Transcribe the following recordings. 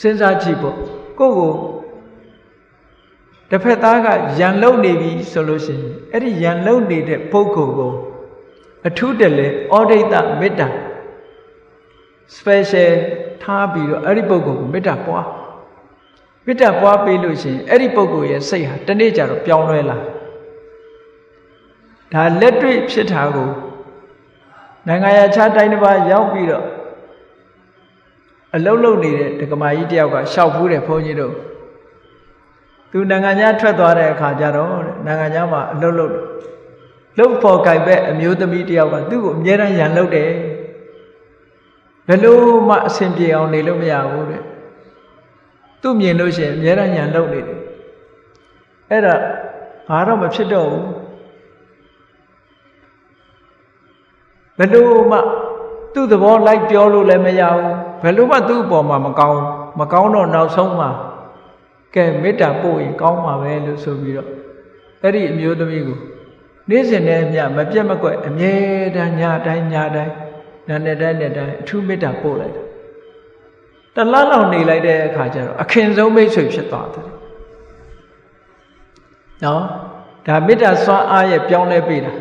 စဉ်းစားကြည့်ပေါ့ကိုယ့်ကိုတစ်ဖက်သားကယံလုံနေပြီဆိုလို့ရှိရင်အဲ့ဒီယံလုံနေတဲ့ပုဂ္ဂိုလ်ကိုအထူးတလဲဩဒိတမေတ္တာ special ထားပြီးတော့အဲ့ဒီပုဂ္ဂိုလ်ကိုမေတ္တာပွားမေတ္တာပွားပေးလို့ရှိရင်အဲ့ဒီပုဂ္ဂိုလ်ရဲ့စိတ်ဟာတနေ့ကျတော့ပြောင်းလဲလာဒါလက်တွေ့ဖြစ်တာကိုနိုင်ငံရခြားတိုင်းတစ်ပါးရောက်ပြီးတော့ အလုံးလုံးနေတဲ့ဒကမာကြီးတယောက်ကရှောက်ဖူးတယ်ဘုန်းကြီးတို့သူနိုင်ငံခြားထွက်သွားတဲ့အခါကျတော့တဲ့နိုင်ငံခြားမှာအလုံးလုံးလှုပ်ဖို့ကြိုက်ပဲအမျိုးသမီးတယောက်ကသူ့ကိုအမြဲတမ်းရန်လုပ်တယ်ဘယ်လို့မှအဆင်ပြေအောင်နေလို့မရဘူးတဲ့သူ့မြင်လို့ရှိရင်အမြဲတမ်းရန်လုပ်နေတယ်အဲ့ဒါဘာတော့မဖြစ်တော့ဘူးဘယ်လို့မှ သူ့သဘောလိုက်ပြောလို့လည်းမရဘူးဘယ်လို့မှသူ့အပေါ်မှာမကောင်းမကောင်းတော့နောက်ဆုံးမှာကဲမေတ္တာပို့ရင်ကောင်းမှာပဲလို့ဆိုပြီးတော့အဲ့ဒီအမျိုးသမီးကိုနေ့စဉ်နဲ့အမျှမပြတ်မကွက်အမြဲတမ်းညတိုင်းညတိုင်းနာနဲ့တိုင်းနဲ့တိုင်းအထူးမေတ္တာပို့လိုက်တယ်တလားလောက်နေလိုက်တဲ့အခါကျတော့အခင်ဆုံးမိတ်ဆွေဖြစ်သွားတယ်နော်ဒါမေတ္တာစွမ်းအားရဲ့ပြောင်းလဲပေးတာ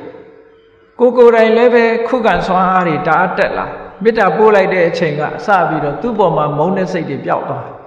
ကိုကိုယ်တိုင်လည်းပဲခုခံစွမ်းအားတွေတအားတက်လာမေတ္တာပို့လိုက်တဲ့အချိန်ကအစပြီးတော့သူ့ပေါ်မှာမုန်းတဲ့စိတ်တွေပျောက်သွားတယ်